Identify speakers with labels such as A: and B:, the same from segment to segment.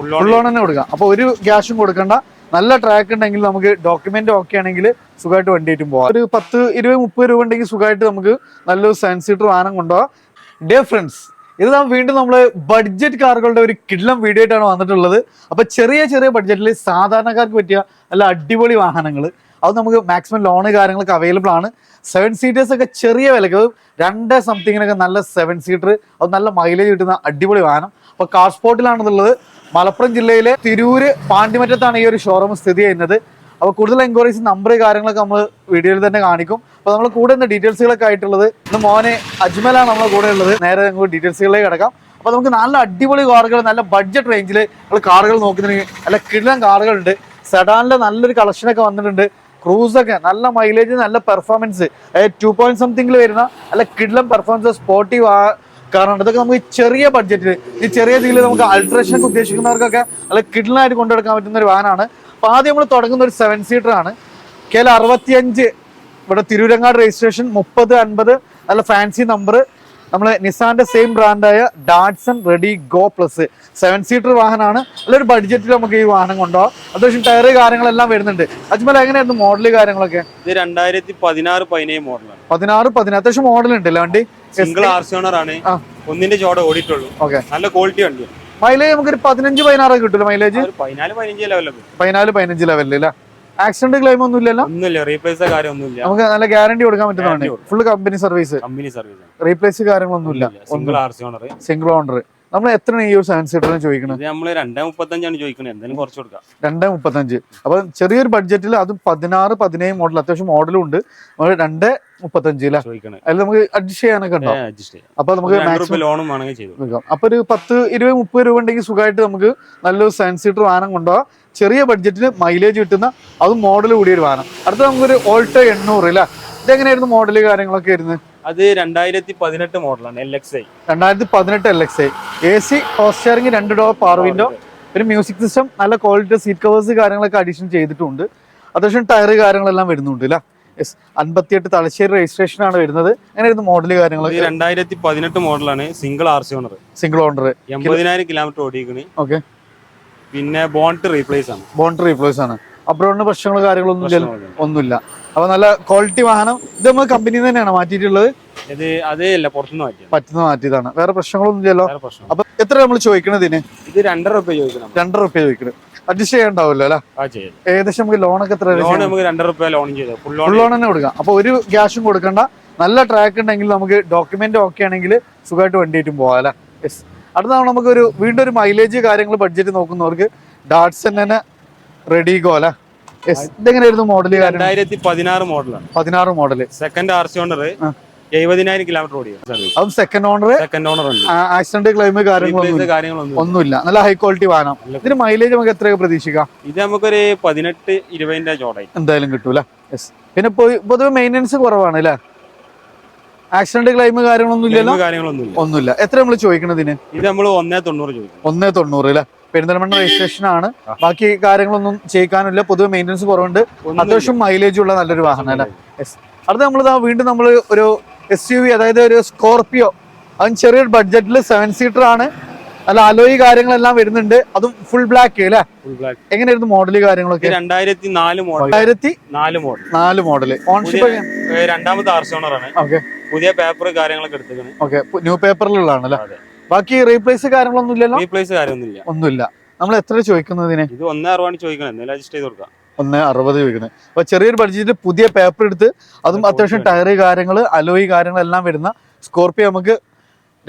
A: Full
B: on തന്നെ കൊടുക്കാം. അപ്പൊ ഒരു ക്യാഷും കൊടുക്കണ്ട. നല്ല ട്രാക്ക് ഉണ്ടെങ്കിൽ നമുക്ക് ഡോക്യുമെന്റ് ഓക്കെ ആണെങ്കിൽ സുഖമായിട്ട് വണ്ടിയായിട്ടും പോവാം. ഒരു പത്ത് ഇരുപത് മുപ്പത് രൂപ ഉണ്ടെങ്കിൽ സുഖമായിട്ട് നമുക്ക് നല്ലൊരു സെവൻ സീറ്റർ വാഹനം കൊണ്ടുപോകാം ഡേ ഫ്രണ്ട്സ് ഇത് നാം വീണ്ടും നമ്മൾ ബഡ്ജറ്റ് കാറുകളുടെ ഒരു കിഡ്ലം വീഡിയോ ആയിട്ടാണ് വന്നിട്ടുള്ളത്. അപ്പൊ ചെറിയ ചെറിയ ബഡ്ജറ്റിൽ സാധാരണക്കാർക്ക് പറ്റിയ നല്ല അടിപൊളി വാഹനങ്ങൾ അത് നമുക്ക് മാക്സിമം ലോണ് കാര്യങ്ങളൊക്കെ അവൈലബിൾ ആണ്. സെവൻ സീറ്റേഴ്സ് ഒക്കെ ചെറിയ വിലക്ക് രണ്ട് സംതിങ്ങിനൊക്കെ നല്ല സെവൻ സീറ്റർ അത് നല്ല മൈലേജ് കിട്ടുന്ന അടിപൊളി വാഹനം. അപ്പൊ കാർ സ്പോട്ടിലാണെന്നുള്ളത് മലപ്പുറം ജില്ലയിലെ തിരൂര് പാണ്ടിമറ്റത്താണ് ഈ ഒരു ഷോറൂം സ്ഥിതി ചെയ്യുന്നത്. അപ്പോൾ കൂടുതൽ എൻക്വയറീസ് നമ്പർ കാര്യങ്ങളൊക്കെ നമ്മൾ വീഡിയോയിൽ തന്നെ കാണിക്കും. അപ്പോൾ നമ്മൾ കൂടെ ഇന്ന് ഡീറ്റെയിൽസുകളൊക്കെ ആയിട്ടുള്ളത് ഇന്ന് മോനെ അജ്മലാണ് നമ്മൾ കൂടെ ഉള്ളത്. നേരെ നമുക്ക് ഡീറ്റെയിൽസുകളിലേക്ക് കിടക്കാം. അപ്പോൾ നമുക്ക് നല്ല അടിപൊളി കാറുകൾ നല്ല ബഡ്ജറ്റ് റേഞ്ചിൽ നമ്മൾ കാറുകൾ നോക്കുന്നതിന് നല്ല കിടിലം കാറുകളുണ്ട്. സെഡാനിലെ നല്ലൊരു കളക്ഷനൊക്കെ വന്നിട്ടുണ്ട്. ക്രൂസൊക്കെ നല്ല മൈലേജ് നല്ല പെർഫോമൻസ് ടു പോയിന്റ് സംതിങ്ങിൽ വരുന്ന നല്ല കിഡ്ലം പെർഫോമൻസ് സ്പോർട്ടീവ് കാരണം ഇതൊക്കെ നമുക്ക് ചെറിയ ബഡ്ജറ്റിൽ ഈ ചെറിയ രീതിയിൽ നമുക്ക് അൾട്രേഷൻ ഒക്കെ ഉദ്ദേശിക്കുന്നവർക്കൊക്കെ നല്ല കിഡ്ലായിട്ട് കൊണ്ടെടുക്കാൻ പറ്റുന്ന ഒരു വാനാണ് അപ്പൊ ആദ്യം നമ്മൾ തുടങ്ങുന്ന ഒരു സെവൻ സീറ്റർ ആണ്. കെ എൽ അറുപത്തിയഞ്ച് ഇവിടെ തിരൂരങ്ങാട് രജിസ്ട്രേഷൻ മുപ്പത് അൻപത് നല്ല ഫാൻസി നമ്പർ നമ്മൾ നിസാന്റെ same ബ്രാൻഡായ Datsun Redi Go plus seven seater വാഹനമാണ്. നല്ലൊരു ബഡ്ജറ്റിൽ നമുക്ക് ഈ വാഹനം കൊണ്ടുപോകാം. അത്യാവശ്യം ടയർ കാര്യങ്ങളെല്ലാം വരുന്നുണ്ട്. അജ്മൽ എങ്ങനെയായിരുന്നു മോഡൽ കാര്യങ്ങളൊക്കെ?
A: ഇത് രണ്ടായിരത്തി പതിനാറ് പതിനേഴ് മോഡലാണ്
B: പതിനാറ് പതിനാറ്. അത്യാവശ്യം മോഡൽ ഉണ്ട് വണ്ടി?
A: സിംഗിൾ ആർസിയോണർ ആണ്.
B: ആ.
A: ഒന്നിന്റെ ചോട ഓടിയിട്ടുള്ളൂ.
B: ഓക്കെ.
A: നല്ല ക്വാളിറ്റി വണ്ടിയാണ്
B: മൈലേജ് നമുക്കൊരു പതിനഞ്ച് പതിനാറ് കിട്ടില്ല മൈലേജ്
A: പതിനാല് പതിനഞ്ച് ലെവലിൽ
B: പതിനാല് പതിനഞ്ച് ലെവലിൽ അല്ലേ? ആക്സിഡന്റ് ക്ലെയിം ഒന്നും ഇല്ലല്ലോ?
A: ഒന്നുമില്ല റീപ്ലേസ് കാര്യമൊന്നുമില്ല.
B: നമുക്ക് നല്ല ഗ്യാരണ്ടി കൊടുക്കാൻ പറ്റുന്നതാണ്. Full company service
A: company service
B: replace കാര്യങ്ങളൊന്നുമില്ല.
A: സിംഗിൾ ഓണർ
B: സിംഗിൾ ഓണർ നമ്മൾ എത്ര ഈ ഒരു സെവൻ സീറ്ററിന് ചോദിക്കുന്നത്
A: നമ്മൾ രണ്ടേ മുപ്പത്തഞ്ചാണ് ചോദിക്കുന്നത് എന്തെങ്കിലും കുറച്ച് കൊടുക്കാം.
B: രണ്ടേ മുപ്പത്തഞ്ച്. അപ്പൊ ചെറിയൊരു ബഡ്ജറ്റിൽ അതും പതിനാറ് പതിനേഴ് മോഡൽ അത്യാവശ്യം മോഡലും ഉണ്ട്. നമ്മൾ രണ്ട് മുപ്പത്തഞ്ച് അല്ലേ അതിൽ നമുക്ക് അഡ്ജസ്റ്റ് ചെയ്യാനൊക്കെ അപ്പൊ നമുക്ക്
A: ലോണും വേണമെങ്കിൽ ചെയ്തു
B: കൊടുക്കാം. അപ്പൊ ഒരു പത്ത് ഇരുപത് മുപ്പത് രൂപ ഉണ്ടെങ്കിൽ സുഖമായിട്ട് നമുക്ക് നല്ലൊരു സെവൻ സീറ്റർ വാഹനം കൊണ്ടുപോകാം ചെറിയ ബഡ്ജറ്റിന് മൈലേജ് കിട്ടുന്ന അതും മോഡൽ കൂടിയ ഒരു വാഹനം. അടുത്ത നമുക്കൊരു ഓൾട്ടോ എണ്ണൂറ് അല്ലേ? ഇതെങ്ങനെയായിരുന്നു മോഡൽ കാര്യങ്ങളൊക്കെ ആയിരുന്നു?
A: അത് രണ്ടായിരത്തി പതിനെട്ട് മോഡലാണ് എൽ എക്സ് ഐ
B: രണ്ടായിരത്തി പതിനെട്ട് L X I A C ഹോസ് രണ്ട് ഡോർ പവർ വിൻഡോ ഒരു മ്യൂസിക് സിസ്റ്റം നല്ല ക്വാളിറ്റി സീറ്റ് കവേഴ്സ് കാര്യങ്ങളൊക്കെ അഡീഷൻ ചെയ്തിട്ടുണ്ട്. അത്യാവശ്യം ടയർ കാര്യങ്ങളെല്ലാം വരുന്നുണ്ട് അല്ലേ? യെസ് അൻപത്തിയെട്ട് തലശ്ശേരി രജിസ്ട്രേഷൻ ആണ് വരുന്നത്. അങ്ങനെയായിരുന്നു മോഡൽ
A: കാര്യങ്ങൾ
B: കാര്യങ്ങളൊക്കെ
A: രണ്ടായിരത്തി പതിനെട്ട് മോഡലാണ് single R C owner
B: single owner
A: എൺപതിനായിരം കിലോമീറ്റർ ഓടിക്കണേ
B: ഓക്കെ
A: പിന്നെ ബോണ്ട് റീപ്ലേസ് ആണ്.
B: ബോണ്ട് റീപ്ലേസ് ആണ്. അബ്രോഡിന് പ്രശ്നങ്ങൾ കാര്യങ്ങളൊന്നും ഒന്നുമില്ല. അപ്പൊ നല്ല ക്വാളിറ്റി വാഹനം ഇത് നമ്മൾ കമ്പനി തന്നെയാണ് മാറ്റിയിട്ടുള്ളത്?
A: ഇത് അതേ അല്ല പുറത്തുനിന്ന് മാറ്റി
B: പറ്റുന്ന മാറ്റിയതാണ്. വേറെ പ്രശ്നങ്ങളൊന്നും ഇല്ലല്ലോ? അപ്പൊ എത്ര നമ്മൾ ചോദിക്കണത് ഇതിന്?
A: ഇത് രണ്ടര റുപ്യ ചോദിക്കണം.
B: രണ്ടര റുപ്യ ചോദിക്കണം. അഡ്ജസ്റ്റ് ചെയ്യണ്ടാവില്ല അല്ലെ? ഏകദേശം നമുക്ക് ലോണൊക്കെ എത്ര
A: ലോൺ നമുക്ക് രണ്ടര റുപ്യ ലോൺ ചെയ്ത്. ഫുൾ ലോൺ
B: തന്നെ കൊടുക്കാം. അപ്പൊ ഒരു ക്യാഷും കൊടുക്കണ്ട. നല്ല ട്രാക്ക് ഉണ്ടെങ്കിൽ നമുക്ക് ഡോക്യുമെന്റ് ഓക്കെ ആണെങ്കിൽ സുഖമായിട്ട് വണ്ടിയായിട്ടും പോകാം അല്ലെ? യെസ് അടുത്ത തവണ നമുക്ക് ഒരു വീണ്ടും ഒരു മൈലേജ് കാര്യങ്ങൾ ബഡ്ജറ്റ് നോക്കുന്നവർക്ക് ഡാഡ്സൺ തന്നെ റെഡി ഗോല ഇതെങ്ങനെയായിരുന്നു മോഡൽ
A: രണ്ടായിരത്തി പതിനാറ് മോഡലാണ്
B: പതിനാറ് model
A: second R C owner എഴുപതിനായിരം കിലോമീറ്റർ ഓടിയത്
B: അതും second owner
A: second owner
B: accident claim കാര്യങ്ങളൊന്നും. ഒന്നുമില്ല. നല്ല ഹൈ ക്വാളിറ്റി വാഹനം. ഇതിന് മൈലേജ് നമുക്ക് എത്രയൊക്കെ പ്രതീക്ഷിക്കാം?
A: ഇത് നമുക്കൊരു പതിനെട്ട് ഇരുപതിന്റെ ചോടായി
B: എന്തായാലും കിട്ടൂല പിന്നെ പൊതുവെ മെയിന്റെനൻസ് കുറവാണ് അല്ലേ? ആക്സിഡന്റ് ക്ലെയിം കാര്യങ്ങളൊന്നും ഇല്ലല്ലോ?
A: കാര്യങ്ങളൊന്നും ഇല്ല.
B: ഒന്നുമില്ല. എത്ര നമ്മൾ ചോദിക്കണതിന്?
A: ഇത് നമ്മൾ ഒന്നേ തൊണ്ണൂറ് ചോദിക്കും.
B: ഒന്നേ തൊണ്ണൂറ് അല്ലേ? പെരിന്തൽമണ്ണ രജിസ്ട്രേഷൻ ആണ്. ബാക്കി കാര്യങ്ങളൊന്നും ചെയ്യിക്കാനില്ല. പൊതുവെ മെയിന്റനൻസ് കുറവുണ്ട്. അത്യാവശ്യം മൈലേജ് ഉള്ള നല്ലൊരു വാഹനം അല്ലേ? അടുത്ത നമ്മൾ വീണ്ടും നമ്മൾ ഒരു എസ് യു വി അതായത് ഒരു സ്കോർപിയോ അതും ചെറിയൊരു ബഡ്ജറ്റിൽ സെവൻ സീറ്റർ ആണ്. നല്ല അലോയി കാര്യങ്ങളെല്ലാം വരുന്നുണ്ട്. അതും ഫുൾ ബ്ലാക്ക് അല്ലേ
A: ഫുൾ ബ്ലാക്ക്
B: എങ്ങനെയായിരുന്നു മോഡൽ കാര്യങ്ങളൊക്കെ?
A: രണ്ടായിരത്തി നാല് മോഡൽ
B: രണ്ടായിരത്തി
A: നാല് മോഡൽ
B: നാല് മോഡൽ ഓൺഷിപ്പ്
A: രണ്ടാമത്തെ ആർ സി ഓണർ ആണ്.
B: ഓക്കെ
A: പുതിയ പേപ്പർ കാര്യങ്ങളൊക്കെ എടുത്തേക്കണ്.
B: ഓക്കെ ന്യൂ പേപ്പറിലുള്ളതാണ് അല്ലേ? ബാക്കി റീപ്ലേസ് കാര്യങ്ങളൊന്നും ഇല്ലല്ലോ?
A: റീപ്ലേസ് കാര്യമൊന്നുമില്ല.
B: ഒന്നുമില്ല. നമ്മൾ എത്ര ചോദിക്കുന്നതിന്
A: ഇത് ഒന്നേ അറുപതാണ് ചോദിക്കണം എന്തെങ്കിലും അഡ്ജസ്റ്റ് ചെയ്ത് കൊടുക്കാം.
B: ഒന്ന് അറുപത് ചോദിക്കുന്നത്. അപ്പൊ ചെറിയൊരു ബഡ്ജറ്റിൽ പുതിയ പേപ്പർ എടുത്ത് അതും അത്യാവശ്യം ടയർ കാര്യങ്ങൾ അലോയി കാര്യങ്ങളെല്ലാം വരുന്ന സ്കോർപിയോ നമുക്ക്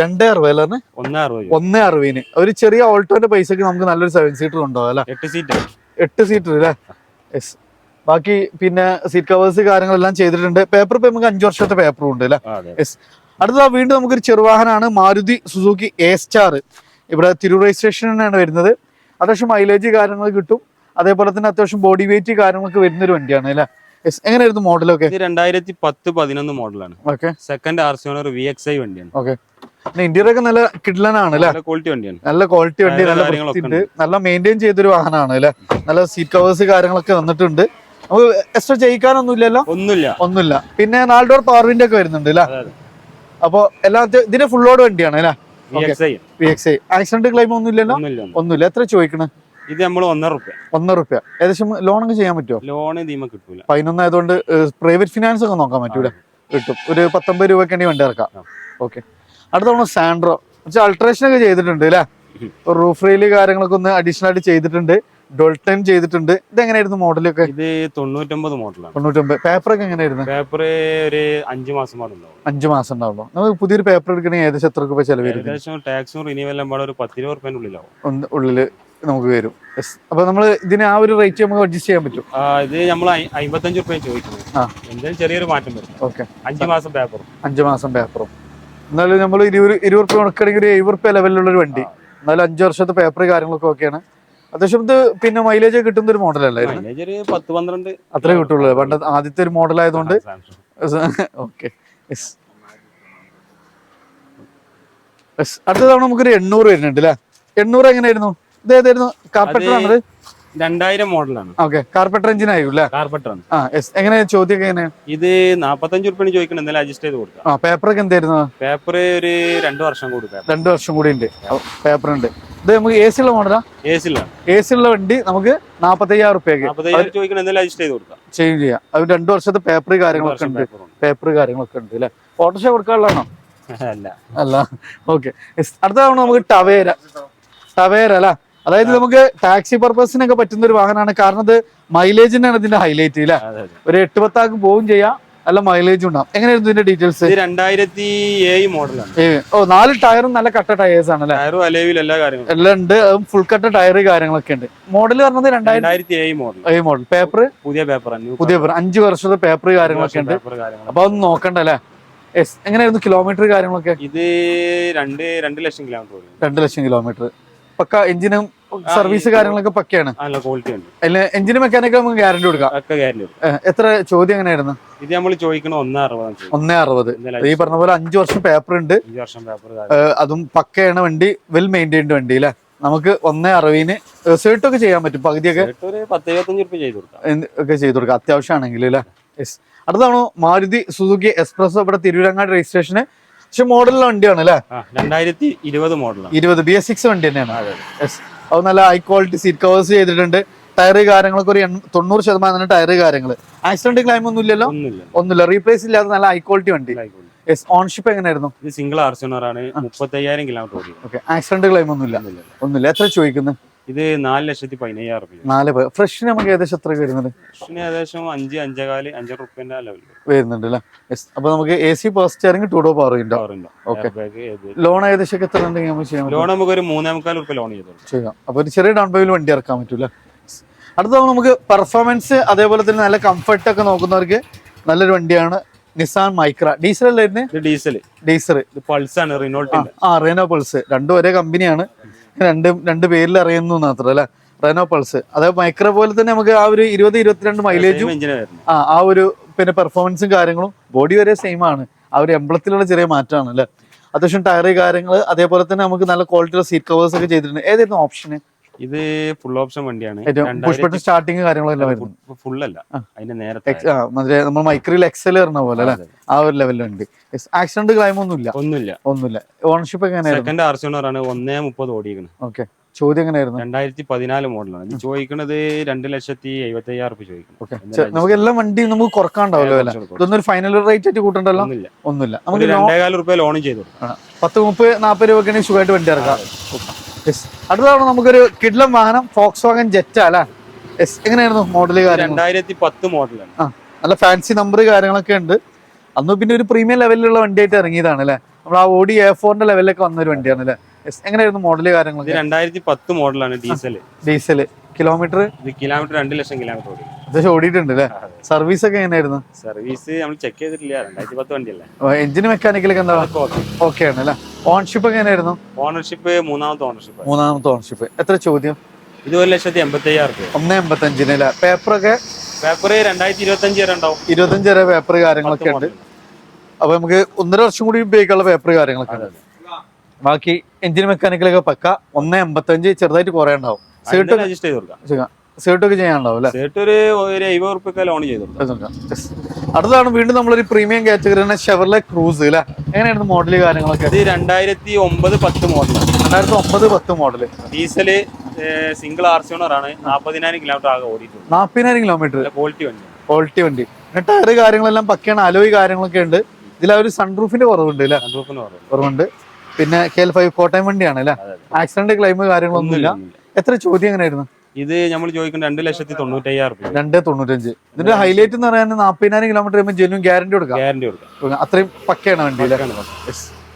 B: രണ്ടേ അറുപത് അല്ലേ
A: ഒന്നേ അറുപത്
B: ഒന്നേ അറുപതിന്. ഒരു ചെറിയ ഓൾട്ടോന്റെ പൈസക്ക് നമുക്ക് നല്ലൊരു സെവൻ സീറ്റർ ഉണ്ടാവും അല്ലെ?
A: എട്ട് സീറ്റർ
B: എട്ട് സീറ്റർ അല്ലേ യെസ് ബാക്കി പിന്നെ സീറ്റ് കവേഴ്സ് കാര്യങ്ങളെല്ലാം ചെയ്തിട്ടുണ്ട്. പേപ്പർ ഇപ്പൊ നമുക്ക് അഞ്ചു വർഷത്തെ പേപ്പറും ഉണ്ട് അല്ലെ? യെസ് അടുത്ത വീണ്ടും നമുക്കൊരു ചെറുവാഹനമാണ് മാരുതി സുസുക്കി എ സ്റ്റാർ ഇവിടെ തിരൂർ രജിസ്ട്രേഷനാണ് വരുന്നത്. അത്യാവശ്യം മൈലേജ് കാര്യങ്ങൾ കിട്ടും. അതേപോലെ തന്നെ അത്യാവശ്യം ബോഡി വെയിറ്റ് കാര്യങ്ങളൊക്കെ വരുന്ന ഒരു വണ്ടിയാണ് അല്ലേ? എങ്ങനെയായിരുന്നു മോഡലൊക്കെ
A: രണ്ടായിരത്തി പത്ത് പതിനൊന്ന് മോഡലാണ്
B: okay
A: second R C owner V X I വണ്ടിയാണ്.
B: ഓക്കെ ഇന്റീരിയർ ഒക്കെ നല്ല കിഡ്ലനാണ് അല്ലെ?
A: നല്ല ക്വാളിറ്റി വണ്ടിയാണ്.
B: നല്ല ക്വാളിറ്റി വണ്ടി നല്ല വൃത്തിയുണ്ട്. നല്ല മെയിന്റെയിൻ ചെയ്തൊരു വാഹനമാണ് അല്ലെ? നല്ല സീറ്റ് കവേഴ്സ് കാര്യങ്ങളൊക്കെ വന്നിട്ടുണ്ട്. നമുക്ക് എക്സ്ട്രാ ചെയ്യിക്കാനൊന്നും ഇല്ലല്ലോ?
A: ഒന്നുമില്ല.
B: ഒന്നുമില്ല. പിന്നെ നാല് ഡോർ പവർ വിൻഡോ ഒക്കെ വരുന്നുണ്ട് അല്ലെ? അപ്പൊ എല്ലാ ഇതിന്റെ ഫുൾ ലോഡ് വണ്ടിയാണ് അല്ലെ? ആക്സിഡന്റ് ക്ലെയിം ഒന്നും ഇല്ലല്ലോ?
A: ഒന്നുമില്ല ഒന്നും.
B: എത്ര ചോദിക്കണ?
A: ഇത് നമ്മൾ ഒന്നര റുപ്യ.
B: ഒന്നര റുപ്യ. ഏകദേശം ലോൺ ഒക്കെ ചെയ്യാൻ പറ്റുമോ?
A: ലോൺ ഇതിമ കിട്ടൂല.
B: പതിനൊന്നായതുകൊണ്ട് പ്രൈവറ്റ് ഫിനാൻസ് ഒക്കെ നോക്കാൻ പറ്റൂല? കിട്ടും. ഒരു പത്തൊമ്പത് രൂപക്കേണ്ടി വണ്ടി ഇറക്കാം. ഓക്കെ അടുത്ത തവണ സാൻഡ്രോ. അൾട്രേഷൻ ഒക്കെ ചെയ്തിട്ടുണ്ട് അല്ലേ റൂഫ് റെയിൽ കാര്യങ്ങളൊക്കെ ഒന്ന് അഡീഷണൽ ആയിട്ട് ചെയ്തിട്ടുണ്ട്. ഡോൾട്ടൻ ചെയ്തിട്ടുണ്ട്. ഇത് എങ്ങനെയായിരുന്നു മോഡലൊക്കെ
A: ഇത് തൊണ്ണൂറ്റൊമ്പത് മോഡലാണ്
B: തൊണ്ണൂറ്റൊമ്പത്. പേപ്പറൊക്കെ എങ്ങനെയായിരുന്നു?
A: പേപ്പർ ഒരു അഞ്ച് മാസം
B: അഞ്ച് മാസം ഉണ്ടാവുള്ളൂ. നമുക്ക് പുതിയൊരു പേപ്പർ എടുക്കണമെങ്കിൽ ഏകദേശം എത്ര രൂപ ചെലവ്
A: ഏകദേശം ടാക്സും റിന്യൂവൽ എല്ലാം പാടെ ഒരു പത്തിരുപത് റുപ്യന്റെ ഉള്ളിലാവും.
B: ഉള്ളിൽ നമുക്ക് വരും. അപ്പൊ നമ്മൾ ഇതിന് ആ ഒരു റേറ്റ് നമുക്ക് അഡ്ജസ്റ്റ് ചെയ്യാൻ പറ്റും
A: ഇത് നമ്മൾ അമ്പത്തഞ്ച് റുപ്യ ചോദിക്കുന്നത് എന്തെങ്കിലും ചെറിയൊരു മാറ്റം വരും.
B: ഓക്കെ
A: അഞ്ച് മാസം പേപ്പറും
B: അഞ്ച് മാസം പേപ്പറും എന്നാലും നമ്മൾ ഇരുപത് ഇരുപത് റുപ്യ കൊടുക്കണമെങ്കിൽ ഒരു എഴുപത് റുപ്യ ലെവലിലുള്ള ഒരു വണ്ടി. എന്നാലും അഞ്ച് വർഷത്തെ പേപ്പർ കാര്യങ്ങളൊക്കെ ഓക്കെയാണ് അത്യാവശ്യം ഇത് പിന്നെ മൈലേജ് കിട്ടുന്ന ഒരു മോഡലല്ലായിരുന്നു അത്രേ കിട്ടുള്ളൂ. പണ്ട് ആദ്യത്തെ ഒരു മോഡൽ ആയതുകൊണ്ട്. ഓക്കെ. അടുത്ത തവണ നമുക്കൊരു എണ്ണൂറ് വരുന്നുണ്ട് അല്ലേ എണ്ണൂറ് എങ്ങനെയായിരുന്നു? ഇതേതായിരുന്നു കാർപ്പറ്റർ ആണത്?
A: രണ്ടായിരം മോഡലാണ്.
B: ഓക്കെ. കാർപ്പറ്റർ എഞ്ചിൻ ആയിരുന്നു കാർപ്പറ്റർ
A: ആണ്
B: ആ യെസ് എങ്ങനെ ചോദ്യമൊക്കെ എങ്ങനെ
A: ഇത് നാപ്പത്തഞ്ച് റുപ്യാണ് ചോദിക്കണം എന്തായാലും അഡ്ജസ്റ്റ് ചെയ്ത് കൊടുക്കാം
B: ആ പേപ്പറൊക്കെ എന്തായിരുന്നു?
A: പേപ്പർ ഒരു രണ്ട് വർഷം കൂടി
B: രണ്ടു വർഷം കൂടി ഉണ്ട്. പേപ്പർ ഉണ്ട്. ഇത് നമുക്ക് എ സി ഉള്ള മോഡലാ
A: എ സിലാണ്
B: എ സി ഉള്ള വണ്ടി നമുക്ക് നാപ്പത്തയ്യായിരം റുപ്യക്ക്
A: ചോദിക്കണം അഡ്ജസ്റ്റ് ചെയ്ത് കൊടുക്കാം
B: ചേഞ്ച് ചെയ്യാം. അത് രണ്ട് വർഷത്തെ പേപ്പർ കാര്യങ്ങളൊക്കെ ഉണ്ട്. പേപ്പർ കാര്യങ്ങളൊക്കെ ഉണ്ട് അല്ലെ ഓട്ടോഷ കൊടുക്കാനുള്ളതാണോ?
A: അല്ല.
B: അല്ല. ഓക്കെ അടുത്ത തവണ നമുക്ക് ടവേര ടവേര അല്ല അതായത് നമുക്ക് ടാക്സി പർപ്പസിനൊക്കെ പറ്റുന്ന ഒരു വാഹനമാണ്. കാരണം അത് മൈലേജിനാണ് ഇതിന്റെ ഹൈലൈറ്റ് അല്ലെ ഒരു എട്ട് പത്താക്ക് പോവും ചെയ്യാം. നല്ല മൈലേജ് ഉണ്ടാവും. എങ്ങനെയായിരുന്നു ഇതിന്റെ ഡീറ്റെയിൽസ്
A: രണ്ടായിരത്തി ഏഴ് മോഡലാണ്
B: ഓ നാല് ടയറും നല്ല കട്ട ടയേഴ്സ് ആണ് അല്ലെ?
A: എല്ലാ
B: ഉണ്ട്. ഫുൾ കട്ട ടയർ കാര്യങ്ങളൊക്കെ ഉണ്ട്. മോഡൽ പറഞ്ഞത് രണ്ടായിരം
A: രണ്ടായിരത്തി ഏഴ് മോഡൽ
B: പേപ്പർ
A: പുതിയ പേപ്പർ
B: പുതിയ പേപ്പർ അഞ്ചു വർഷത്തെ പേപ്പർ കാര്യങ്ങളൊക്കെ ഉണ്ട്. അപ്പൊ അതൊന്നും നോക്കണ്ട അല്ലേ? എങ്ങനെയായിരുന്നു കിലോമീറ്റർ കാര്യങ്ങളൊക്കെ?
A: ഇത് രണ്ട് രണ്ട് ലക്ഷം കിലോമീറ്റർ
B: രണ്ട് ലക്ഷം കിലോമീറ്റർ പക്ക എഞ്ചിനും സർവീസ് കാര്യങ്ങളൊക്കെ പക്കയാണ്.
A: നല്ല ക്വാളിറ്റി ഉണ്ട്.
B: അതിൽ എഞ്ചിന് മെക്കാനിക്ക് നമുക്ക് ഗ്യാരണ്ടി കൊടുക്കാം. എത്ര ചോദ്യം എങ്ങനെയായിരുന്നു?
A: ഇത് നമ്മൾ ചോദിക്കണം ഒന്ന് അറുപത്
B: ഒന്നേ അറുപത്. ഈ പറഞ്ഞ പോലെ അഞ്ചു വർഷം പേപ്പർ ഉണ്ട്.
A: അഞ്ച് വർഷം പേപ്പർ
B: അതും പക്കയാണ് വണ്ടി വെൽ മെയിന്റൈൻഡ് വണ്ടി അല്ലേ? നമുക്ക് ഒന്നേ അറുപതിന് സെർട്ട് ഒക്കെ ചെയ്യാൻ പറ്റും. പകുതിയൊക്കെ ഒക്കെ ചെയ്തു കൊടുക്കാം. അത്യാവശ്യമാണെങ്കിൽ അല്ലേ? യെസ് അടുത്താണോ മാരുതി സുസുക്കി എക്സ്പ്രസ് ഇവിടെ തിരുവിരങ്ങാട് രജിസ്ട്രേഷന് പക്ഷെ മോഡലുള്ള വണ്ടിയാണ് അല്ലേ?
A: രണ്ടായിരത്തി ഇരുപത് മോഡലാണ്
B: ഇരുപത് ബി എസ് സിക്സ് വണ്ടി തന്നെയാണ്. അത് നല്ല ഹൈ ക്വാളിറ്റി സീറ്റ് കവേഴ്സ് ചെയ്തിട്ടുണ്ട്. ടയർ കാര്യങ്ങളൊക്കെ ഒരു തൊണ്ണൂറ് ശതമാനം ടയർ കാര്യങ്ങൾ ആക്സിഡന്റ് ക്ലൈം ഒന്നും ഇല്ലല്ലോ?
A: ഒന്നുമില്ല.
B: റീപ്ലേസ് ഇല്ലാതെ നല്ല ഹൈ ക്വാളിറ്റി വണ്ടി. ഓൺഷിപ്പ് എങ്ങനെയായിരുന്നു?
A: സിംഗിൾ ആർസിനർ ആണ്. മുപ്പത്തയ്യായിരം കിലോമീറ്റർ
B: ഓക്കെ ആക്സിഡന്റ് ക്ലൈം ഒന്നുമില്ല. ഒന്നുമില്ല. എത്ര ചോദിക്കുന്നത്
A: ഇത് നാല് ലക്ഷത്തി പതിനയ്യായിരം റുപ്യ
B: നാല് ഫ്രഷ് നമുക്ക് ഏകദേശം എത്ര വരുന്നുണ്ട്
A: ഫ്രഷിന് ഏകദേശം അഞ്ച് അഞ്ചേകാൽ അഞ്ചര റുപ്യന്റെ ലെവൽ
B: വരുന്നുണ്ട് അല്ലേ? അപ്പൊ നമുക്ക് A C power steering two door power ഉണ്ടോ Okay. ലോൺ ഏകദേശം എത്ര ഉണ്ടെങ്കിൽ നമുക്ക്
A: ലോൺ നമുക്ക് ഒരു മൂന്നേ മുക്കാൽ റുപ്യ ലോൺ ചെയ്തു കൊടുക്കാം.
B: ചെയ്യാം. അപ്പൊ ഒരു ചെറിയ ഡൗൺ പേയ്മെന്റ് വണ്ടി ഇറക്കാൻ പറ്റൂല അടുത്ത നമുക്ക് പെർഫോമൻസ് അതേപോലെ തന്നെ നല്ല കംഫർട്ട് ഒക്കെ നോക്കുന്നവർക്ക് നല്ലൊരു വണ്ടിയാണ് നിസാൻ മൈക്ര ഡീസൽ അല്ലായിരുന്നു?
A: ഡീസൽ
B: ഡീസൽ
A: പൾസ് ആണ് റിനോൾട്ടിന്റെ
B: ആ റെനോ പൾസ് രണ്ടും ഒരേ കമ്പനിയാണ് രണ്ടും രണ്ട് പേരിൽ അറിയുന്നു മാത്രം അല്ലെ? റെനോ പൾസ് അതായത് മൈക്രോ പോലെ തന്നെ നമുക്ക് ആ ഒരു ഇരുപത് ഇരുപത്തിരണ്ട് മൈലേജും ആ ആ ഒരു പിന്നെ പെർഫോമൻസും കാര്യങ്ങളും ബോഡി വരെ സെയിം ആണ്. ആ ഒരു എംബ്ലത്തിലുള്ള ചെറിയ മാറ്റമാണ് അല്ലെ? അത്യാവശ്യം ടയർ കാര്യങ്ങൾ അതേപോലെ തന്നെ നമുക്ക് നല്ല ക്വാളിറ്റിയുള്ള സീറ്റ് കവേഴ്സ് ഒക്കെ ചെയ്തിട്ടുണ്ട്. ഏതായിരുന്നു ഓപ്ഷന്
A: ഇത് ഫുൾ ഓപ്ഷൻ വണ്ടിയാണ്.
B: ഏറ്റവും പുഷ് ബട്ടൺ സ്റ്റാർട്ടിങ് കാര്യങ്ങളെല്ലാം വരുന്നു
A: ഫുൾ അല്ല. അതിന്റെ നേരത്തെ
B: മറ്റേ നമ്മൾ മൈക്രിൽ എക്സൽ വരുന്ന പോലെ അല്ലെ? ആ ഒരു ലെവലുണ്ട് ആക്സിഡന്റ് ക്ലൈം ഒന്നുമില്ല.
A: ഒന്നുമില്ല.
B: ഒന്നുമില്ല. ഓണർഷിപ്പ് എങ്ങനെയായിരുന്നു?
A: സെക്കൻഡ് ആർസി ആണ്. ഒന്നേ മുപ്പത് ഓടിയിരിക്കുന്നത്
B: ഓക്കെ ചോദ്യം എങ്ങനെയായിരുന്നു?
A: രണ്ടായിരത്തി പതിനാല് മോഡലാണ് ഇത് ചോദിക്കുന്നത് രണ്ട് ലക്ഷത്തി എഴുപത്തി അയ്യായിരം റുപ്യ ചോദിക്കണം
B: നമുക്ക് എല്ലാം വണ്ടി നമുക്ക് കുറക്കാണ്ടാവല്ലോ അല്ലെ? ഇതൊന്നും ഒരു ഫൈനൽ റേറ്റ് ആയിട്ട് കൂട്ടണ്ടല്ലോ?
A: ഒന്നുമില്ല.
B: നമുക്ക് ലോ-
A: രണ്ടേകാൽ റുപ്യ ലോണും ചെയ്തു
B: പത്ത് മുപ്പത് നാൽപ്പത് രൂപയ്ക്കാണെങ്കിൽ സുഖമായിട്ട് വണ്ടി ഇറക്കാം. Yes. അടുത്ത തവണ നമുക്കൊരു കിഡ്ലം വാഹനം ഫോക്സ് വാഗൻ ജെറ്റ അല്ലെ? യെസ് എങ്ങനെയായിരുന്നു മോഡൽ കാര്യങ്ങൾ?
A: രണ്ടായിരത്തി പത്ത് മോഡലാണ്
B: ആ നല്ല ഫാൻസി നമ്പർ കാര്യങ്ങളൊക്കെ ഉണ്ട്. അന്ന് പിന്നെ ഒരു പ്രീമിയം ലെവലിലുള്ള വണ്ടിയായിട്ട് ഇറങ്ങിയതാണ് അല്ലെ? നമ്മൾ ആ ഓടി എ ഫോറിന്റെ ലെവലിലൊക്കെ വന്ന ഒരു വണ്ടിയാണ് അല്ലെ? യെസ് എങ്ങനെയായിരുന്നു മോഡൽ
A: ഇത്
B: കാര്യങ്ങളൊക്കെ
A: രണ്ടായിരത്തി പത്ത് മോഡലാണ് ഡീസൽ
B: ഡീസൽ കിലോമീറ്റർ
A: കിലോമീറ്റർ രണ്ട് ലക്ഷം കിലോമീറ്റർ ഓടി
B: അത്യാവശ്യം ഓടിയിട്ടുണ്ട് അല്ലേ സർവീസ് ഒക്കെ എങ്ങനെയായിരുന്നു?
A: സർവീസ് നമ്മൾ ചെക്ക് ചെയ്തിട്ടില്ല. രണ്ടായിരത്തി പത്ത് വണ്ടിയല്ലേ?
B: എഞ്ചിന് മെക്കാനിക്കലൊക്കെ എന്താ? ഓക്കെ ആണ് അല്ലേ ഓൺഷിപ്പ് ഒക്കെ എങ്ങനെയായിരുന്നു?
A: ഓണർഷിപ്പ് മൂന്നാമത്തെ ഓണർഷിപ്പ്
B: മൂന്നാമത്തെ ഓണർഷിപ്പ് എത്ര ചോദ്യം?
A: ഇത് ഒരു ലക്ഷത്തി എൺപത്തി അയ്യായിരം
B: ഒന്നേ എൺപത്തഞ്ചിന് അല്ലെ പേപ്പറൊക്കെ
A: പേപ്പർ രണ്ടായിരത്തി ഇരുപത്തി അഞ്ച് വരെ ഉണ്ടാവും.
B: ഇരുപത്തഞ്ച് വരെ പേപ്പർ കാര്യങ്ങളൊക്കെ ഉണ്ട്. അപ്പൊ നമുക്ക് ഒന്നര വർഷം കൂടി ഉപയോഗിക്കാനുള്ള പേപ്പർ കാര്യങ്ങളൊക്കെ ഉണ്ട്. ബാക്കി എഞ്ചിൻ മെക്കാനിക്കലൊക്കെ പക്ക ഒന്നേ എൺപത്തഞ്ച് ചെറുതായിട്ട് കുറേ ഉണ്ടാവും. സീറ്റ്
A: അഡ്ജസ്റ്റ് ചെയ്ത് കൊടുക്കാം.
B: സേർട്ട് ഒക്കെ ചെയ്യാനുണ്ടാവും അല്ലേ?
A: സേട്ട് ഒരു ഒരു എഴുപത് റുപ്യൊക്കെ ലോൺ ചെയ്തു.
B: അടുത്തതാണ് വീണ്ടും നമ്മളൊരു പ്രീമിയം കാറ്റഗറി തന്നെ ഷെവർലെ ക്രൂസ് അല്ലേ? എങ്ങനെയായിരുന്നു മോഡൽ കാര്യങ്ങളൊക്കെ?
A: ഇത് രണ്ടായിരത്തി ഒമ്പത് പത്ത് മോഡൽ
B: രണ്ടായിരത്തി ഒമ്പത് പത്ത് model
A: diesel single R C ഓണറാണ് ആണ്. നാൽപ്പതിനായിരം കിലോമീറ്റർ ആകെ ഓടിയിട്ടുണ്ട്.
B: നാൽപ്പതിനായിരം കിലോമീറ്റർ
A: ക്വാളിറ്റി വണ്ടി.
B: ക്വാളിറ്റി വണ്ടി. പിന്നെ ടയർ കാര്യങ്ങളെല്ലാം പക്കയാണ് അലോയ് കാര്യങ്ങളൊക്കെ ഉണ്ട്. ഇതിൽ ആ ഒരു സൺറൂഫിന്റെ കുറവുണ്ട് അല്ലേ?
A: പറയുന്നത്
B: കുറവുണ്ട്. പിന്നെ കെ എൽ ഫൈവ് കോട്ടയം വണ്ടിയാണ് അല്ലേ? ആക്സിഡന്റ് ക്ലെയിം കാര്യങ്ങളൊന്നുമില്ല. എത്ര ചോദ്യം എങ്ങനെയായിരുന്നു?
A: ഇത് നമ്മൾ ചോദിക്കുന്നത് രണ്ട് ലക്ഷത്തി തൊണ്ണൂറ്റയ്യായിരം രൂപ
B: രണ്ട് തൊണ്ണൂറ്റഞ്ച്. ഇതിന്റെ ഹൈലൈറ്റ് എന്ന് പറയാൻ നാൽപ്പതിനായിരം കിലോമീറ്റർ കഴിയുമ്പോൾ ജെന്യൂൻ ഗ്യാരണ്ടി കൊടുക്കാം.
A: ഗ്യാരണ്ടി കൊടുക്കാം.
B: അത്രയും പക്കയാണ് വണ്ടി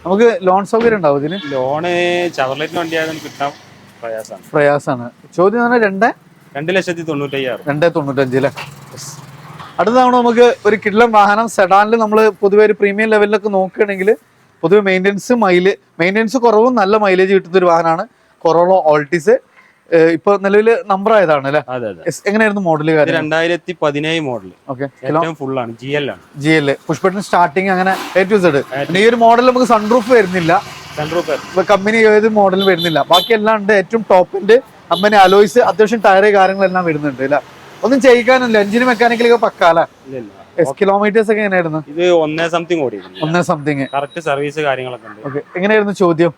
B: നമുക്ക് ലോൺ സൗകര്യം ഉണ്ടാവും ഇതിന്?
A: ലോണ് ചവർലൈറ്റ് വണ്ടി ആയതുകൊണ്ട് കിട്ടാൻ പ്രയാസമാണ്
B: പ്രയാസമാണ് ചോദ്യം എന്ന് പറഞ്ഞാൽ രണ്ട്?
A: രണ്ട് ലക്ഷത്തി തൊണ്ണൂറ്റയ്യായിരം
B: രണ്ട് തൊണ്ണൂറ്റഞ്ച് അല്ലേ? അടുത്ത തവണ നമുക്ക് ഒരു കിഡ്ലം വാഹനം സെഡാനിൽ നമ്മൾ പൊതുവെ ഒരു പ്രീമിയം ലെവലിലൊക്കെ നോക്കുകയാണെങ്കിൽ പൊതുവെ മെയിന്റെനൻസ് മൈൽ മെയിന്റെനൻസ് കുറവും നല്ല മൈലേജ് കിട്ടുന്ന ഒരു വാഹനമാണ്. കൊറോളോ ഓൾട്ടിസ് ഇപ്പൊ നിലവിൽ നമ്പർ ആയതാണ് അല്ലെ? എങ്ങനെയായിരുന്നു മോഡൽ
A: രണ്ടായിരത്തി പതിനേഴ് മോഡൽ full ആണ്. ജി എൽ ആണ്.
B: ജി എൽ പുഷ്പട്ടിന് സ്റ്റാർട്ടിങ് അങ്ങനെ എ ടു സെഡ് പിന്നെ ഈ ഒരു മോഡൽ നമുക്ക് സൺറൂഫ് വരുന്നില്ല.
A: സൺറൂഫ്
B: കമ്പനി ഏത് മോഡൽ വരുന്നില്ല. ബാക്കി എല്ലാം ഉണ്ട്. ഏറ്റവും ടോപ്പിന്റെ അമ്മനെ അലോയ്സ് അത്യാവശ്യം ടയർ കാര്യങ്ങളെല്ലാം വരുന്നുണ്ട് അല്ല? ഒന്നും ചെയ്യിക്കാനില്ല. എഞ്ചിന് മെക്കാനിക്കലൊക്കെ പക്കാല കിലോമീറ്റേഴ്സ് ഒക്കെ എങ്ങനെയായിരുന്നു?
A: ഇത് ഒന്നേ സംതിങ് ഓടി
B: ഒന്നേ സംതിങ്
A: കറക്റ്റ് സർവീസ് കാര്യങ്ങളൊക്കെ ഉണ്ട്.
B: എങ്ങനെയായിരുന്നു ചോദ്യം?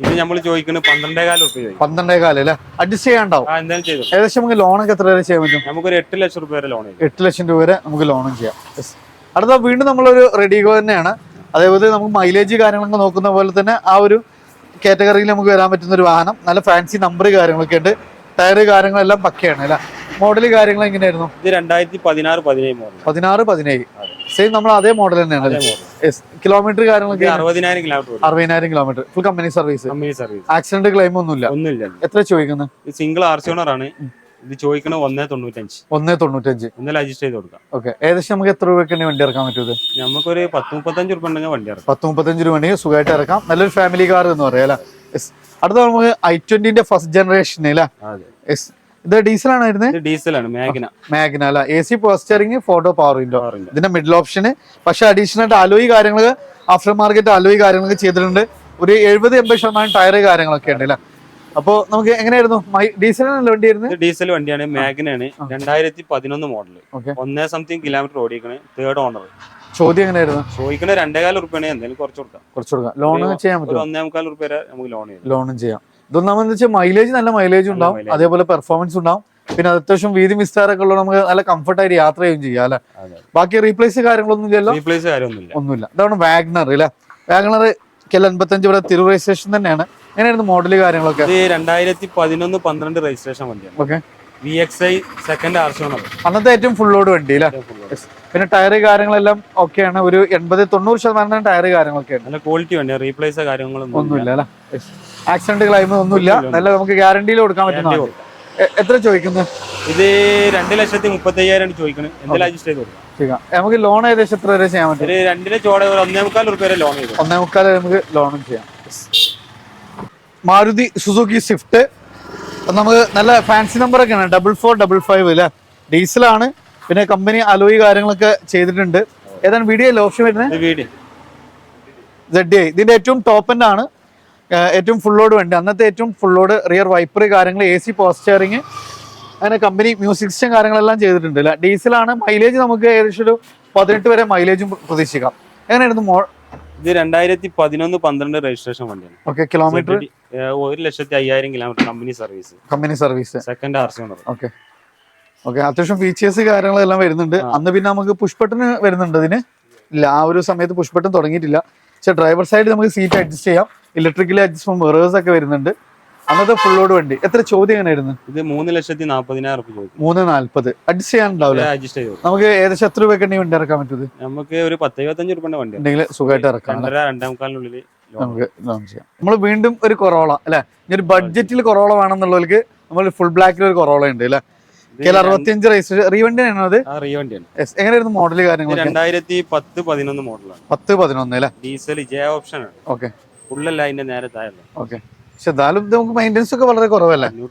A: ഇത് നമ്മൾ ചോദിക്കുന്നത് പന്ത്രണ്ടേകാൽ റുപ്യ
B: പന്ത്രണ്ടേകാൽ അല്ലെ? അഡ്ജസ്റ്റ് ചെയ്യാണ്ടാവും ഏകദേശം നമുക്ക് ലോണൊക്കെ എത്ര വരെ ചെയ്യാൻ പറ്റും?
A: നമുക്കൊരു എട്ട് ലക്ഷം രൂപ വരെ ലോൺ
B: എട്ട് ലക്ഷം രൂപ വരെ നമുക്ക് ലോണും ചെയ്യാം. അടുത്ത വീണ്ടും നമ്മളൊരു റെഡിഗോ തന്നെയാണ്. അതേപോലെ നമുക്ക് മൈലേജ് കാര്യങ്ങളൊക്കെ നോക്കുന്ന പോലെ തന്നെ ആ ഒരു കാറ്റഗറിയിൽ നമുക്ക് വരാൻ പറ്റുന്ന ഒരു വാഹനം. നല്ല ഫാൻസി നമ്പർ കാര്യങ്ങളൊക്കെ ഉണ്ട്. ടയർ കാര്യങ്ങളെല്ലാം പക്കയാണ് അല്ലേ? മോഡൽ കാര്യങ്ങൾ എങ്ങനെയായിരുന്നു
A: ഇത് രണ്ടായിരത്തി പതിനാറ് പതിനേഴ്
B: പതിനാറ് പതിനേഴ്. സെയിം നമ്മൾ അതേ മോഡൽ തന്നെയാണ്. കിലോമീറ്റർ കാര്യങ്ങളൊക്കെ
A: അറുപതിനായിരം കിലോമീറ്റർ
B: അറുപതിനായിരം kilometre full company service
A: company service
B: accident claim ഒന്നുമില്ല.
A: ഒന്നുമില്ല.
B: എത്ര ചോദിക്കുന്നത്
A: സിംഗിൾ ആർ സി ഓണർ ആണ്. ഇത് ചോദിക്കണ ഒന്നേ തൊണ്ണൂറ്റഞ്ച്.
B: ഒന്നേ തൊണ്ണൂറ്റഞ്ച്.
A: ഇന്നലെ അഡ്ജസ്റ്റ് ചെയ്ത് കൊടുക്കാം.
B: ഓക്കെ ഏകദേശം നമുക്ക് എത്ര രൂപയ്ക്ക് വണ്ടി ഇറക്കാൻ പറ്റുമത്
A: നമുക്കൊരു പത്ത് മുപ്പത്തഞ്ച് രൂപ ഉണ്ടെങ്കിൽ വണ്ടി ഇറക്കാം.
B: പത്ത് മുപ്പത്തഞ്ച് രൂപ ഉണ്ടെങ്കിൽ സുഖമായിട്ട് ഇറക്കാം. നല്ലൊരു ഫാമിലി കാർ എന്ന് പറയാം അല്ലേ. അടുത്ത നമുക്ക് ഐ ട്വന്റിന്റെ ഫസ്റ്റ് ജനറേഷൻ അല്ലേ? ഇത് ഡീസലാണ് വരുന്നത്
A: ഡീസൽ ഡീസലാണ് മാഗ്ന.
B: മാഗ്ന അല്ല? A C power steering photo power window ഇതിന്റെ മിഡിൽ ഓപ്ഷന് പക്ഷെ അഡീഷണൽ ആയിട്ട് അലോയി കാര്യങ്ങൾ ആഫ്റ്റർ മാർക്കറ്റ് അലോയി കാര്യങ്ങളൊക്കെ ചെയ്തിട്ടുണ്ട്. ഒരു എഴുപത് എൺപത് ശതമാനം ടയർ കാര്യങ്ങളൊക്കെ ഉണ്ട് അല്ലേ? അപ്പോ നമുക്ക് എങ്ങനെയായിരുന്നു? ഡീസലാണ് വണ്ടി
A: ആയിരുന്നു ഡീസൽ വണ്ടിയാണ് മാഗ്നയാണ്. രണ്ടായിരത്തി പതിനൊന്ന് മോഡൽ ഒന്നേ സംതിങ് കിലോമീറ്റർ ഓടിക്കണേ തേർഡ് ഓണർ
B: ചോദ്യം എങ്ങനെയായിരുന്നു?
A: ചോദിക്കണ രണ്ടേകാൽ റുപ്യാണ് എന്തെങ്കിലും കുറച്ച് കൊടുക്കാം.
B: കുറച്ച് കൊടുക്കാം. ലോൺ ചെയ്യാൻ
A: പറ്റും
B: ഒന്നേമുക്കാൽ
A: ഒന്നേ മുക്കാൽ റുപ്യ നമുക്ക് ലോൺ ചെയ്യാം.
B: ലോണും ചെയ്യാം. ഇതൊന്നാമെന്ന് വെച്ചാൽ മൈലേജ് നല്ല മൈലേജ് ഉണ്ടാവും. അതേപോലെ പെർഫോമൻസ് ഉണ്ടാവും. പിന്നെ അത് അത്യാവശ്യം വീതി മിസ്റ്റാറൊക്കെ ഉള്ളത് നമുക്ക് നല്ല കംഫർട്ടായിട്ട് യാത്ര ചെയ്യുകയും ചെയ്യാം അല്ലെ? ബാക്കി റീപ്ലേസ് കാര്യങ്ങളൊന്നും ഇല്ലല്ലോ?
A: റീപ്ലേസ് കാര്യമൊന്നുമില്ല.
B: ഒന്നുമില്ല. ഇതാണ് വാഗ്നർ അല്ലെ? വാഗ്നർ കെൽ അൻപത്തഞ്ച് ഇവിടെ തിരു രജിസ്ട്രേഷൻ തന്നെയാണ്. എങ്ങനെയായിരുന്നു മോഡൽ കാര്യങ്ങളൊക്കെ?
A: രണ്ടായിരത്തി പതിനൊന്ന് പന്ത്രണ്ട് രജിസ്ട്രേഷൻ വണ്ടിയാണ്.
B: Okay
A: V X I second R C
B: അന്നത്തെ ഏറ്റവും ഫുൾ ലോഡ് വണ്ടി അല്ലേ? പിന്നെ ടയർ കാര്യങ്ങളെല്ലാം ഓക്കെയാണ് ഒരു എൺപത് തൊണ്ണൂറ് ശതമാനം ടയർ കാര്യങ്ങളൊക്കെ ഉണ്ട്
A: നല്ല ക്വാളിറ്റി ഉണ്ട് റീപ്ലേസ് കാര്യങ്ങളൊന്നും
B: ഒന്നുമില്ല അല്ല? ആക്സിഡന്റ് ക്ലൈം ഒന്നുമില്ല. നല്ല നമുക്ക് ഗ്യാരണ്ടിയിൽ കൊടുക്കാൻ പറ്റുന്ന എത്ര ചോദിക്കുന്നത്
A: ഇത് രണ്ട് ലക്ഷത്തി മുപ്പത്തി അയ്യായിരം ചോദിക്കുന്നത് എന്തെങ്കിലും അഡ്ജസ്റ്റ് ചെയ്ത് കൊടുക്കാം.
B: നമുക്ക് ലോൺ ഏകദേശം എത്ര വരെ ചെയ്യാൻ പറ്റും?
A: രണ്ടിലെ ചോട ഒന്നേ മുക്കാൽ റുപ്യ വരെ ലോൺ ചെയ്തു.
B: ഒന്നേ മുക്കാൽ നമുക്ക് ലോണും ചെയ്യാം. മാരുതി സുസുക്കി സ്വിഫ്റ്റ് നമുക്ക് നല്ല ഫാൻസി നമ്പർ ഒക്കെയാണ്. ഡബിൾ ഫോർ ഡബിൾ ഫൈവ് അല്ലേ? ഡീസലാണ് പിന്നെ കമ്പനി അലോയി കാര്യങ്ങളൊക്കെ ചെയ്തിട്ടുണ്ട്. ഏതാണ് വീഡിയോ ഓപ്ഷൻ വരുന്നത് സെഡ് ഐ ഇതിന്റെ ഏറ്റവും ടോപ്പ് എൻഡ് ആണ്. ഏറ്റവും ഫുൾ ലോഡ് വണ്ടി. അന്നത്തെ ഏറ്റവും ഫുൾ ലോഡ് റിയർ വൈപ്പർ കാര്യങ്ങൾ എ സി പോസ്റ്ററിങ് അങ്ങനെ കമ്പനി മ്യൂസിക് സിസ്റ്റം കാര്യങ്ങളെല്ലാം ചെയ്തിട്ടുണ്ട് അല്ല? ഡീസലാണ് മൈലേജ് നമുക്ക് ഏകദേശം ഒരു പതിനെട്ട് വരെ മൈലേജും പ്രതീക്ഷിക്കാം. എങ്ങനെയായിരുന്നു മോ
A: ഇത് രണ്ടായിരത്തി പതിനൊന്ന് പന്ത്രണ്ട് രജിസ്ട്രേഷൻ വണ്ടിയാണ്.
B: ഓക്കെ കിലോമീറ്റർ
A: ഒരു ലക്ഷത്തി അയ്യായിരം kilometre company service
B: company service
A: second R C owner
B: okay okay അത്യാവശ്യം ഫീച്ചേഴ്സ് കാര്യങ്ങളെല്ലാം വരുന്നുണ്ട്. അന്ന് പിന്നെ നമുക്ക് പുഷ്പട്ടന് വരുന്നുണ്ട് അതിന്. ഇല്ല ആ ഒരു സമയത്ത് പുഷ്പട്ടൻ തുടങ്ങിയിട്ടില്ല. പക്ഷെ ഡ്രൈവർ സൈഡ് നമുക്ക് സീറ്റ് അഡ്ജസ്റ്റ് ചെയ്യാം. ഇലക്ട്രിക്കലി അഡ്ജസ്റ്റ് വെറേഴ്സ് ഒക്കെ വരുന്നുണ്ട്. അന്നത്തെ ഫുൾ ലോഡ് വണ്ടി. എത്ര ചോദ്യം എങ്ങനെയായിരുന്നു?
A: ഇത് മൂന്ന് ലക്ഷത്തി നാൽപ്പതിനായിരം
B: മൂന്ന് നാല്പത് അഡ്ജസ്റ്റ് ചെയ്യാനുണ്ടാവില്ല?
A: അഡ്ജസ്റ്റ് ചെയ്ത്.
B: നമുക്ക് ഏകദേശം എത്ര രൂപയ്ക്ക് ഉണ്ടെങ്കിൽ വണ്ടി ഇറക്കാൻ പറ്റുന്നത്
A: നമുക്ക് ഒരു പത്ത് ഇരുപത്തഞ്ച് രൂപ വണ്ടി
B: ഉണ്ടെങ്കിൽ സുഖമായിട്ട് ഇറക്കാം
A: രണ്ടാം രണ്ടേ മുക്കാലിനുള്ളിൽ ലോൺ.
B: നമുക്ക് ലോഞ്ച് ചെയ്യാം. നമ്മൾ വീണ്ടും ഒരു കൊറോള അല്ലെ? ഇനി ഒരു ബഡ്ജറ്റിൽ കൊറോള വേണമെന്നുള്ളവർക്ക് നമ്മൾ ഫുൾ ബ്ലാക്കിൽ ഒരു കൊറോള ഉണ്ട് അല്ലെ? അറുപത്തിയഞ്ച് റീവണ്ടിയാണോ അത്. എങ്ങനെയായിരുന്നു മോഡൽ കാര്യങ്ങൾ
A: രണ്ടായിരത്തി പത്ത് പതിനൊന്ന് മോഡലാണ്
B: പത്ത് പതിനൊന്ന് അല്ലേ?
A: ഡീസൽ ജെ ഓപ്ഷൻ ആണ്.
B: ഓക്കെ
A: ഫുള്ളല്ല അതിന്റെ നേരെ താഴെ
B: ഓക്കെ പക്ഷെ എന്നാലും നമുക്ക് മെയിന്റെനൻസ് ഒക്കെ വളരെ കുറവല്ലേ?
A: ന്യൂ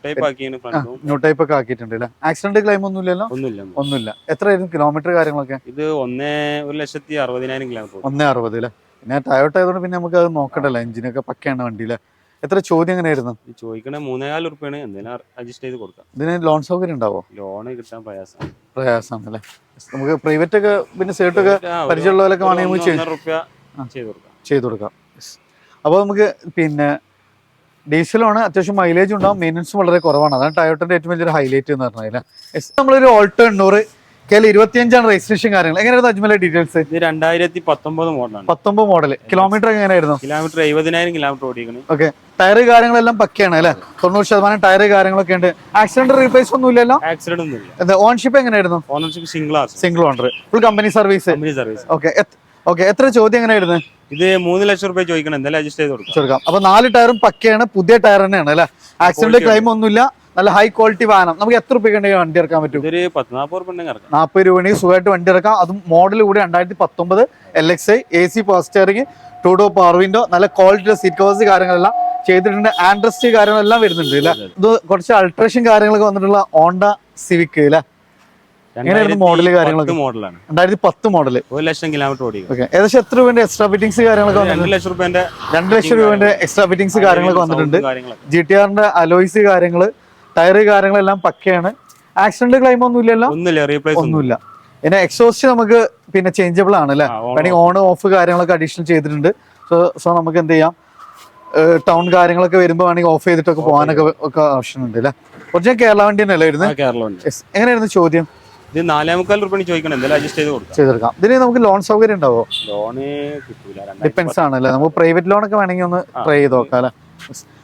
A: ടൈപ്പ്
B: ഒക്കെ ആക്കിയിട്ടുണ്ട് അല്ലേ? ആക്സിഡന്റ് ക്ലൈം ഒന്നും ഇല്ലല്ലോ
A: ഒന്നുമില്ല.
B: ഒന്നുമില്ല. എത്രയായിരുന്നു കിലോമീറ്റർ കാര്യങ്ങളൊക്കെ?
A: ഇത് ഒന്നേ ഒരു ലക്ഷത്തി അറുപതിനായിരം കിലോമീറ്റർ
B: ഒന്നേ അറുപത് അല്ലേ? പിന്നെ ടയോട്ട ആയതുകൊണ്ട് പിന്നെ നമുക്ക് അത് നോക്കണ്ടല്ലോ. എഞ്ചിനൊക്കെ പക്കയാണ് വണ്ടിയിലെ. എത്ര ചോദ്യം എങ്ങനെയായിരുന്നു?
A: ചോദിക്കണ മൂന്നേകാൽ ഉറുപ്പ്യാണ്. എന്തെങ്കിലും അഡ്ജസ്റ്റ് ചെയ്ത് കൊടുക്കാം.
B: ഇതിന് ലോൺ സൗകര്യം ഉണ്ടാവോ?
A: ലോണ് കിട്ടാൻ പ്രയാസം
B: പ്രയാസം അല്ലേ നമുക്ക് പ്രൈവറ്റ് ഒക്കെ പിന്നെ സേർട്ട് ഒക്കെ പരിചയമുള്ളവരൊക്കെ വേണമെങ്കിൽ ചെയ്തു
A: കൊടുക്കാം.
B: ചെയ്തു കൊടുക്കാം. അപ്പോൾ നമുക്ക് പിന്നെ ഡീസലാണ് അത്യാവശ്യം മൈലേജ് ഉണ്ടാവും. മെയിന്റനൻസും വളരെ കുറവാണ്. അതാണ് ടയോട്ടിന്റെ ഏറ്റവും വലിയൊരു ഹൈലൈറ്റ് എന്ന് പറഞ്ഞാൽ നമ്മളൊരു ഓൾട്ടോ എണ്ണൂറ് കേരള ഇരുപത്തിയഞ്ചാണ് രജിസ്ട്രേഷൻ കാര്യങ്ങൾ. എങ്ങനെയായിരുന്നു അജ്മലെ ഡീറ്റെയിൽസ്
A: ഇത് രണ്ടായിരത്തി പത്തൊമ്പത് മോഡലാണ്
B: പത്തൊമ്പത് മോഡൽ കിലോമീറ്റർ എങ്ങനെയായിരുന്നു?
A: കിലോമീറ്റർ എഴുപതിനായിരം കിലോമീറ്റർ ഓടിക്കണം
B: ഓക്കെ ടയർ കാര്യങ്ങളെല്ലാം പക്കയാണ് അല്ലെ? തൊണ്ണൂറ് ശതമാനം ടയർ കാര്യങ്ങളൊക്കെ ഉണ്ട്. ആക്സിഡന്റ് റീപ്ലേസ് ഒന്നും ഇല്ലല്ലോ
A: ആക്സിഡന്റ് ഒന്നുമില്ല.
B: എന്താ ഓൺഷിപ്പ് എങ്ങനെയായിരുന്നു?
A: Ownership single
B: single owner full company service
A: company service
B: okay okay എത്ര ചോദ്യം എങ്ങനെയായിരുന്നു?
A: ഇത് മൂന്ന് ലക്ഷം രൂപ ചോദിക്കണം. എന്തായാലും അഡ്ജസ്റ്റ് ചെയ്ത് കൊടുക്കാം.
B: അപ്പൊ നാല് ടയറും പക്കയാണ് പുതിയ ടയർ തന്നെയാണ് അല്ലെ? ആക്സിഡന്റ്
A: ക്ലൈം
B: ക്ലെയിം ഒന്നുമില്ല. നല്ല ഹൈ ക്വാളിറ്റി വാഹനം. നമുക്ക് എത്ര രൂപയ്ക്ക് വണ്ടി ഇറക്കാൻ പറ്റും?
A: പത്ത് നാൽപ്പത്
B: രൂപ സുഖമായിട്ട് വണ്ടി ഇറക്കാം. അതും മോഡൽ കൂടി രണ്ടായിരത്തി പത്തൊമ്പത് L X I A C steering two door power window നല്ല ക്വാളിറ്റിയുടെ സീറ്റ് കവേഴ്സ് കാര്യങ്ങളെല്ലാം ചെയ്തിട്ടുണ്ട്. ആൻഡ്രസ്റ്റ് കാര്യങ്ങളെല്ലാം വരുന്നുണ്ട് അല്ലേ ഇത് കുറച്ച് അൾട്രേഷൻ കാര്യങ്ങളൊക്കെ വന്നിട്ടുള്ള ഓണ്ട സിവിക് അല്ലേ എങ്ങനെയായിരുന്നു model കാര്യങ്ങളൊക്കെ?
A: മോഡലാണ്
B: രണ്ടായിരത്തി പത്ത് മോഡൽ
A: ഒരു ലക്ഷം കിലോമീറ്റർ ഓടിക്കും.
B: ഏകദേശം എത്ര രൂപന്റെ എക്സ്ട്രാ ഫിറ്റിംഗ്സ് കാര്യങ്ങളൊക്കെ
A: രണ്ട്
B: വന്നിട്ടുണ്ട്?
A: ലക്ഷം റുപ്യന്റെ
B: രണ്ട് ലക്ഷം രൂപന്റെ എക്സ്ട്രാ ഫിറ്റിംഗ്സ് കാര്യങ്ങളൊക്കെ വന്നിട്ടുണ്ട്. ജി ടി ആറിന്റെ അലോയ്സ് കാര്യങ്ങൾ ടയർ കാര്യങ്ങളെല്ലാം പക്കയാണ്. ആക്സിഡന്റ് ക്ലെയിം ഒന്നും ഇല്ലല്ലോ?
A: ഒന്നുമില്ല റീപ്ലേസ്
B: ഒന്നുമില്ല. പിന്നെ എക്സോസ്റ്റ് നമുക്ക് പിന്നെ ചേഞ്ചബിൾ ആണ് അല്ലേ? വേണമെങ്കിൽ ഓൺ ഓഫ് കാര്യങ്ങളൊക്കെ അഡീഷണൽ ചെയ്തിട്ടുണ്ട്. സോ സോ നമുക്ക് എന്ത് ചെയ്യാം? ടൗൺ കാര്യങ്ങളൊക്കെ വരുമ്പോൾ വേണമെങ്കിൽ ഓഫ് ചെയ്തിട്ടൊക്കെ പോകാനൊക്കെ ഒക്കെ ഓപ്ഷൻ ഉണ്ട് അല്ലേ ഒറിജിനൽ കേരള വണ്ടി തന്നെയല്ലേ വരുന്നത്
A: കേരള.
B: എങ്ങനെയായിരുന്നു ചോദ്യം?
A: ഇത് നാലേ മുക്കാൽ റുപ്യ ചോദിക്കണം. എന്തായാലും അഡ്ജസ്റ്റ് ചെയ്ത് കൊടുക്കാം.
B: ചെയ്തെടുക്കാം. ഇതിന് നമുക്ക് ലോൺ സൗകര്യം ഉണ്ടാവോ?
A: ലോണ് കിട്ടൂല.
B: ഡിപ്പെൻസ് ആണല്ലേ നമുക്ക് പ്രൈവറ്റ് ലോൺ ഒക്കെ വേണമെങ്കിൽ ഒന്ന് ട്രൈ ചെയ്ത് നോക്കാം അല്ലേ.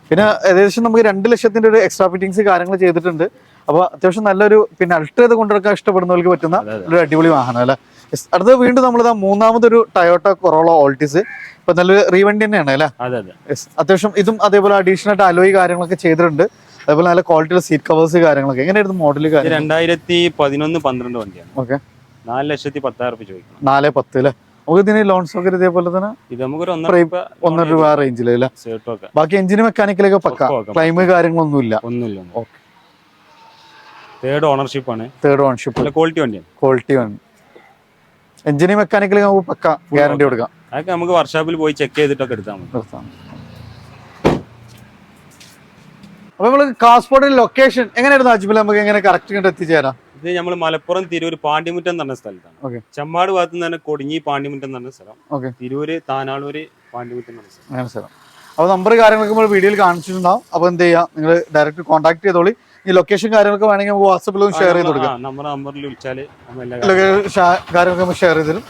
B: പിന്നെ ഏകദേശം നമുക്ക് രണ്ട് ലക്ഷത്തിന്റെ ഒരു എക്സ്ട്രാ ഫിറ്റിംഗ്സ് കാര്യങ്ങൾ ചെയ്തിട്ടുണ്ട്. അപ്പോൾ അത്യാവശ്യം നല്ലൊരു പിന്നെ അൾട്രേത് ചെയ്ത് കൊണ്ടുവരാൻ ഇഷ്ടപ്പെടുന്നവർക്ക് പറ്റുന്ന. ഒരു അടിപൊളി വാഹനം അല്ലേ? Yes. അടുത്തത് വീണ്ടും നമ്മൾ മൂന്നാമതൊരു ടയോട്ട കൊറോള ഓൾട്ടിസ് ഇപ്പൊ നല്ലൊരു റീവണ്ടി തന്നെയാണ് അല്ലേ. അത്യാവശ്യം ഇതും അതേപോലെ അഡീഷണൽ ആയിട്ട് അലോയ് കാര്യങ്ങളൊക്കെ ചെയ്തിട്ടുണ്ട്. അതേപോലെ നല്ല ക്വാളിറ്റിയുള്ള സീറ്റ് കവേഴ്സ് കാര്യങ്ങളൊക്കെ. എങ്ങനെയായിരുന്നു മോഡൽ
A: രണ്ടായിരത്തി പതിനൊന്ന് പന്ത്രണ്ട് വണ്ടിയാണ്.
B: ഓക്കെ
A: നാല് ലക്ഷത്തി പത്തായിരം രൂപ
B: നാല് പത്ത് അല്ലേ? നമുക്ക് ഇതിന് ലോൺ സൗകര്യം ഇതേപോലെ തന്നെ
A: ഇത് നമുക്കൊരു ഒന്നര
B: രൂപ
A: ഒക്കെ.
B: ബാക്കി എഞ്ചിന് മെക്കാനിക്കലൊക്കെ പക്ക.
A: ഒക്കെ വെക്കാം.
B: ക്ലൈം കാര്യങ്ങളൊന്നും ഇല്ല
A: ഒന്നുമില്ല. തേർഡ് ഓണർഷിപ്പ് ആണ്.
B: തേർഡ്
A: ഓണർഷിപ്പ് ക്വാളിറ്റി വണ്ടിയാണ്
B: ക്വാളിറ്റി വണ്ടി എഞ്ചിന് മെക്കാനിക്കലി നമുക്ക് പക്ക. ഗ്യാരണ്ടി കൊടുക്കാം.
A: അതൊക്കെ നമുക്ക് വർക്ക്ഷോപ്പിൽ പോയി ചെക്ക് ചെയ്തിട്ടൊക്കെ എടുത്താൽ മതി.
B: അപ്പൊ നമ്മൾ കാസ്പോർട്ടിൽ ലൊക്കേഷൻ എങ്ങനെയായിരുന്നു അജ്മൽ? നമുക്ക് എങ്ങനെ കറക്റ്റ് കണ്ട് എത്തിച്ചേരാം?
A: ഇത് നമ്മൾ മലപ്പുറം തിരൂർ പാണ്ടിമുറ്റം എന്ന് പറഞ്ഞ സ്ഥലത്താണ്. ചെമ്മാട് ഭാഗത്ത് നിന്ന് തന്നെ കൊടിഞ്ഞി പാണ്ടിമുറ്റം എന്ന് പറഞ്ഞ സ്ഥലം. തിരൂര് താനാളൂര് പാണ്ടിമുറ്റം എന്ന് പറഞ്ഞ സ്ഥലം.
B: അപ്പോൾ നമ്പർ കാര്യങ്ങളൊക്കെ നമ്മൾ വീഡിയോയിൽ കാണിച്ചിട്ടുണ്ടാവും. അപ്പോൾ എന്ത് ചെയ്യാം? നിങ്ങൾ ഡയറക്റ്റ് കോൺടാക്ട് ചെയ്തോളി. ഈ ലൊക്കേഷൻ കാര്യങ്ങളൊക്കെ വേണമെങ്കിൽ നമുക്ക് വാട്സപ്പിലും ഷെയർ ചെയ്ത് കൊടുക്കാം.
A: നമ്മുടെ നമ്പറിൽ വിളിച്ചാൽ
B: കാര്യങ്ങളൊക്കെ നമ്മൾ ഷെയർ ചെയ്ത് തരും.